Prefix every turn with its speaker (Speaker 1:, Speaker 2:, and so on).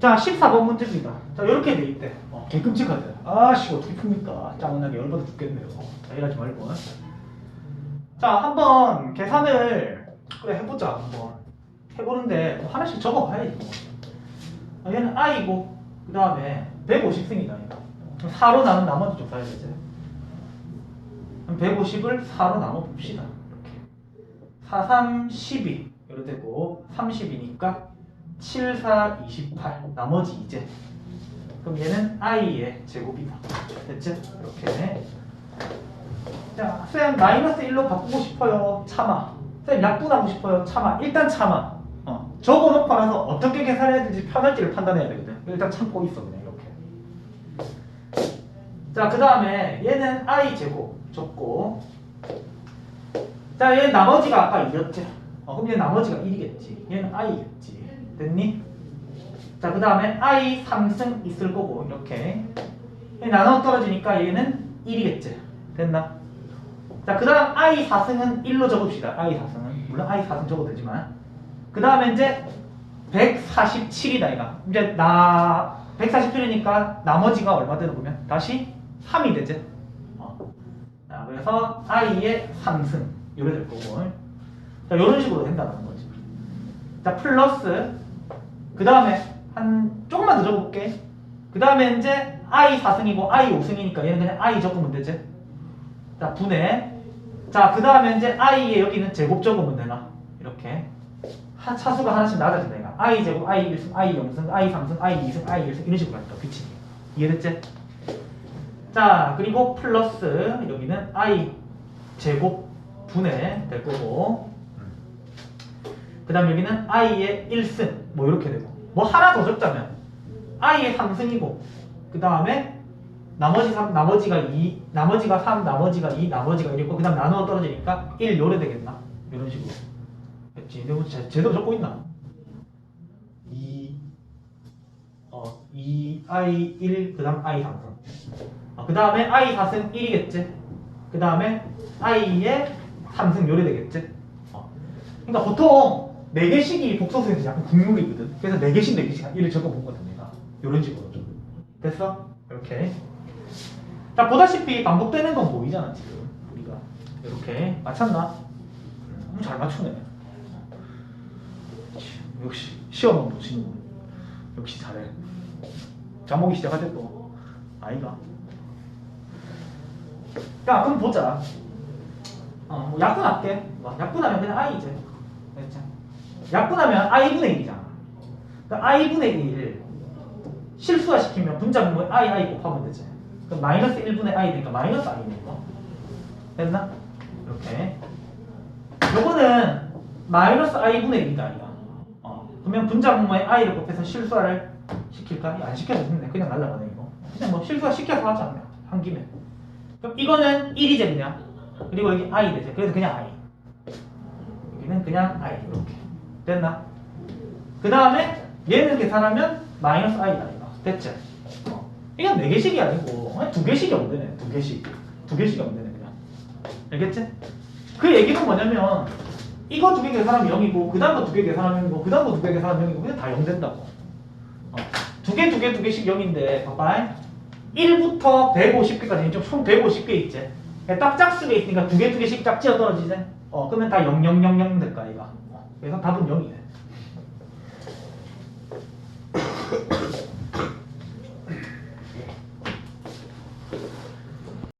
Speaker 1: 자, 14번 문제입니다. 자, 이렇게 돼 있대. 어, 개끔찍하대. 아씨, 어떻게 풉니까? 짜증나게 열받아 죽겠네요. 자, 이러지 말고. 자, 한번 계산을 그래 해보자. 한번 해보는데 뭐 하나씩 적어봐야지. 뭐. 아, 얘는 i고 그 다음에 150승이다. 4로 나눈 나머지 좀 써야 되지. 그럼 150을 4로 나눠 봅시다. 이렇게. 4, 3, 12. 이렇게 되고 30이니까 7, 4, 28. 나머지 이제. 그럼 얘는 i의 제곱이다. 됐지? 이렇게. 자, 쌤 마이너스 1로 바꾸고 싶어요. 참아. 쌤 약분하고 싶어요. 참아. 일단 참아. 어. 적어놓고 나서 어떻게 계산해야 될지 편할지를 판단해야 되거든. 일단 참고 있어 그냥 이렇게. 자, 그 다음에 얘는 i 제곱 적고. 자, 얘 나머지가 아까 2였지. 어, 그럼 얘 나머지가 1이겠지. 얘는 i겠지. 됐니? 자, 그 다음에 i 3승 있을 거고 이렇게. 얘 나눠 떨어지니까 얘는 1이겠지. 됐나? 자, 그 다음 i 4승은 1로 적읍시다. i 4승은. 물론 i 4승 적어도 되지만. 그 다음에 이제 147이다, 이가. 이제 나 147이니까 나머지가 얼마 되는 보면 다시 3이 되지. 어. 자, 그래서 i의 3승. 이래 될 거고. 자, 이런 식으로 된다는 거지. 자, 플러스. 그 다음에 한 조금만 더 적어볼게. 그 다음에 이제 i 4승이고 i 5승이니까 얘는 그냥 i 적으면 되지. 자, 분해. 자, 그 다음에 이제 i의 여기는 제곱 적으면 되나? 이렇게. 하, 차수가 하나씩 낮아진다, 얘가. i 제곱, i 1승, i 0승, i 3승, i 2승, i 1승 이런 식으로 갈까, 그치? 이해됐지? 자, 그리고 플러스 여기는 i 제곱 분해 될 거고. 그 다음 여기는 i의 1승, 뭐 이렇게 되고. 뭐 하나 더 적자면 i의 3승이고, 그 다음에 나머지 3, 나머지가 2, 나머지가 3, 나머지가 2, 나머지가 1이고 그 다음 나누어 떨어지니까 1 요래 되겠나? 이런 식으로 됐지? 근데 뭐 제, 제대로 적고 있나? 2, 어, 2, i 1, 그 다음 i 3승 어, 그 다음에 i 4승 1이겠지? 그 다음에 i의 3승 요래 되겠지? 어. 그러니까 보통 4개씩이 복소수에서 약간 국룰이거든. 그래서 4개씩 4개씩 1을 적어본 거든 내가. 이런 식으로. 좀 됐어? 이렇게. 자 보다시피 반복되는 건 보이잖아 지금. 우리가. 이렇게. 맞췄나? 음, 잘 맞추네. 역시 시험은 못 치는군 역시 잘해. 자목이 시작하지 또 아이가. 야 그럼 보자. 어, 뭐 약분할게. 뭐, 약분하면 그냥 i지 됐지? 약분하면 i분의 1이잖아 그러니까 i분의 1 실수화시키면 분자분모에 i, i 곱하면 되지. 그럼 마이너스 1분의 i 되니까 마이너스 i네 이거. 됐나? 이렇게. 요거는 마이너스 i분의 1이가 아니야. 어. 그러면 분자분모에 i를 곱해서 실수화를 시킬까? 안 시켜도 되네. 그냥 날라가네 이거. 그냥 뭐 실수화 시켜서 하자. 그냥. 한 김에. 그럼 이거는 1이 되냐? 그리고 여기 i 되지. 그래서 그냥 i. 여기는 그냥 i 이렇게. 됐나? 그 다음에 얘는 계산하면 마이너스 i다 이거 됐지? 어. 이건 네 개씩이 아니고 두 개씩이 되네 두 개씩 두 개씩이 되네 그냥 알겠지? 그 얘기는 뭐냐면 이거 두 개 계산하면 0이고 그 다음 거 두 개 계산하면 0이고 그 다음 거 두 개 계산하면 0이고 그냥 다 0 된다고 어. 두 개 두 개 두 개씩 0인데 봐봐 1부터 150개까지 총 150개 있지 딱 짝수가 있으니까 두 개 두 개씩 짝지어 떨어지지 어 그러면 다 0 0 0 0 될까 어. 그래서 답은 0이네